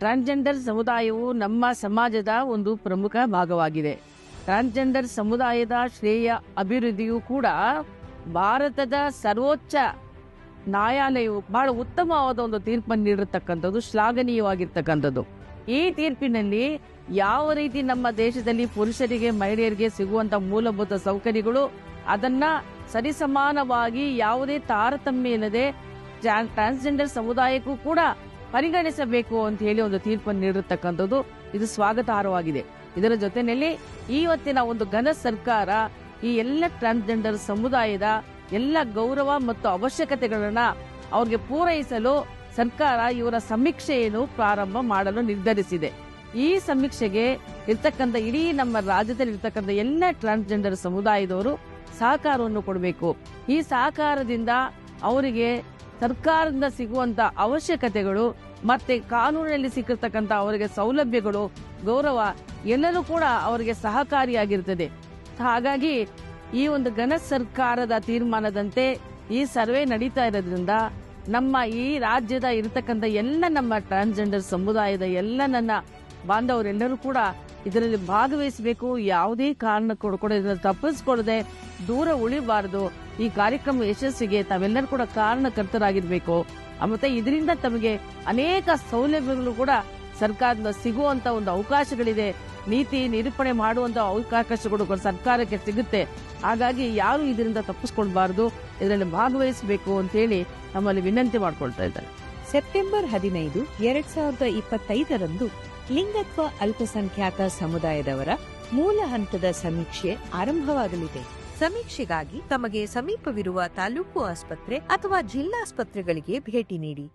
Transgender ಸಮುದಾಯವು ನಮ್ಮ ಸಮಾಜದ ಒಂದು ಪ್ರಮುಖ ಭಾಗವಾಗಿದೆ. ಟ್ರಾನ್ಸ್ಜೆಂಡರ್ ಸಮುದಾಯದ ಶ್ರೇಯ ಅಭಿವೃದ್ಧಿಯೂ ಕೂಡ ಭಾರತದ ಸರ್ವೋಚ್ಚ ನ್ಯಾಯಾಲಯವು ಬಹಳ ಉತ್ತಮವಾದ ಒಂದು ತೀರ್ಪನ್ನು ನೀಡಿರತಕ್ಕಂಥದ್ದು, ಶ್ಲಾಘನೀಯವಾಗಿರ್ತಕ್ಕಂಥದ್ದು. ಈ ತೀರ್ಪಿನಲ್ಲಿ ಯಾವ ರೀತಿ ನಮ್ಮ ದೇಶದಲ್ಲಿ ಪುರುಷರಿಗೆ, ಮಹಿಳೆಯರಿಗೆ ಸಿಗುವಂತ ಮೂಲಭೂತ ಸೌಕರ್ಯಗಳು, ಅದನ್ನ ಸರಿಸಮಾನವಾಗಿ ಯಾವುದೇ ತಾರತಮ್ಯ ಇಲ್ಲದೆ ಟ್ರಾನ್- ಟ್ರಾನ್ಸ್ಜೆಂಡರ್ ಸಮುದಾಯಕ್ಕೂ ಕೂಡ ಪರಿಗಣಿಸಬೇಕು ಅಂತ ಹೇಳಿ ಒಂದು ತೀರ್ಪನ್ನು ನೀಡಿರ್ತಕ್ಕಂಥದ್ದು ಇದು ಸ್ವಾಗತಾರ್ಹವಾಗಿದೆ. ಇದರ ಜೊತೆಯಲ್ಲಿ ಇವತ್ತಿನ ಒಂದು ಘನ ಸರ್ಕಾರ ಈ ಎಲ್ಲ ಟ್ರಾನ್ಸ್ಜೆಂಡರ್ ಸಮುದಾಯದ ಎಲ್ಲ ಗೌರವ ಮತ್ತು ಅವಶ್ಯಕತೆಗಳನ್ನ ಅವ್ರಿಗೆ ಪೂರೈಸಲು ಸರ್ಕಾರ ಇವರ ಸಮೀಕ್ಷೆಯನ್ನು ಪ್ರಾರಂಭ ಮಾಡಲು ನಿರ್ಧರಿಸಿದೆ. ಈ ಸಮೀಕ್ಷೆಗೆ ಇರ್ತಕ್ಕಂಥ ಇಡೀ ನಮ್ಮ ರಾಜ್ಯದಲ್ಲಿ ಇರ್ತಕ್ಕಂಥ ಎಲ್ಲ ಟ್ರಾನ್ಸ್ಜೆಂಡರ್ ಸಮುದಾಯದವರು ಸಹಕಾರವನ್ನು ಕೊಡಬೇಕು. ಈ ಸಹಕಾರದಿಂದ ಅವರಿಗೆ ಸರ್ಕಾರದಿಂದ ಸಿಗುವಂತ ಅವಶ್ಯಕತೆಗಳು ಮತ್ತೆ ಕಾನೂನಿನಲ್ಲಿ ಸಿಕ್ಕಿರ್ತಕ್ಕಂಥ ಅವರಿಗೆ ಸೌಲಭ್ಯಗಳು, ಗೌರವ ಎಲ್ಲರೂ ಕೂಡ ಅವರಿಗೆ ಸಹಕಾರಿಯಾಗಿರ್ತದೆ. ಹಾಗಾಗಿ ಈ ಒಂದು ಘನ ಸರ್ಕಾರದ ತೀರ್ಮಾನದಂತೆ ಈ ಸರ್ವೆ ನಡೀತಾ ಇರೋದ್ರಿಂದ ನಮ್ಮ ಈ ರಾಜ್ಯದ ಇರತಕ್ಕಂಥ ಎಲ್ಲ ನಮ್ಮ ಟ್ರಾನ್ಸ್ಜೆಂಡರ್ ಸಮುದಾಯದ ಎಲ್ಲ ನನ್ನ ಬಾಂಧವರೆಲ್ಲರೂ ಕೂಡ ಇದರಲ್ಲಿ ಭಾಗವಹಿಸಬೇಕು. ಯಾವುದೇ ಕಾರಣ ಕೂಡ ಇದನ್ನು ತಪ್ಪಿಸ್ಕೊಳ್ಳದೆ ದೂರ ಉಳಿಬಾರದು. ಈ ಕಾರ್ಯಕ್ರಮ ಯಶಸ್ಸಿಗೆ ತಾವೆಲ್ಲರೂ ಕೂಡ ಕಾರಣಕರ್ತರಾಗಿರ್ಬೇಕು. ಮತ್ತೆ ಇದರಿಂದ ತಮಗೆ ಅನೇಕ ಸೌಲಭ್ಯಗಳು ಕೂಡ ಸರ್ಕಾರದಿಂದ ಸಿಗುವಂತ ಒಂದು ಅವಕಾಶಗಳಿದೆ. ನೀತಿ ನಿರೂಪಣೆ ಮಾಡುವಂತ ಅವಕಾಶಗಳು ಸರ್ಕಾರಕ್ಕೆ ಸಿಗುತ್ತೆ. ಹಾಗಾಗಿ ಯಾರು ಇದರಿಂದ ತಪ್ಪಿಸ್ಕೊಳ್ಬಾರ್ದು, ಇದರಲ್ಲಿ ಭಾಗವಹಿಸಬೇಕು ಅಂತ ಹೇಳಿ ನಮ್ಮಲ್ಲಿ ವಿನಂತಿ ಮಾಡ್ಕೊಳ್ತಾ ಇದ್ದಾರೆ. ಸೆಪ್ಟೆಂಬರ್ ಹದಿನೈದು, ಎರಡ್ ಸಾವಿರದ ಇಪ್ಪತ್ತೈದರಂದು ಲಿಂಗತ್ವ ಅಲ್ಪಸಂಖ್ಯಾತ ಸಮುದಾಯದವರ ಮೂಲ ಹಂತದ ಸಮೀಕ್ಷೆ ಆರಂಭವಾಗಲಿದೆ. ಸಮೀಕ್ಷೆಗಾಗಿ ತಮಗೆ ಸಮೀಪವಿರುವ ತಾಲೂಕು ಆಸ್ಪತ್ರೆ ಅಥವಾ ಜಿಲ್ಲಾಸ್ಪತ್ರೆಗಳಿಗೆ ಭೇಟಿ ನೀಡಿ.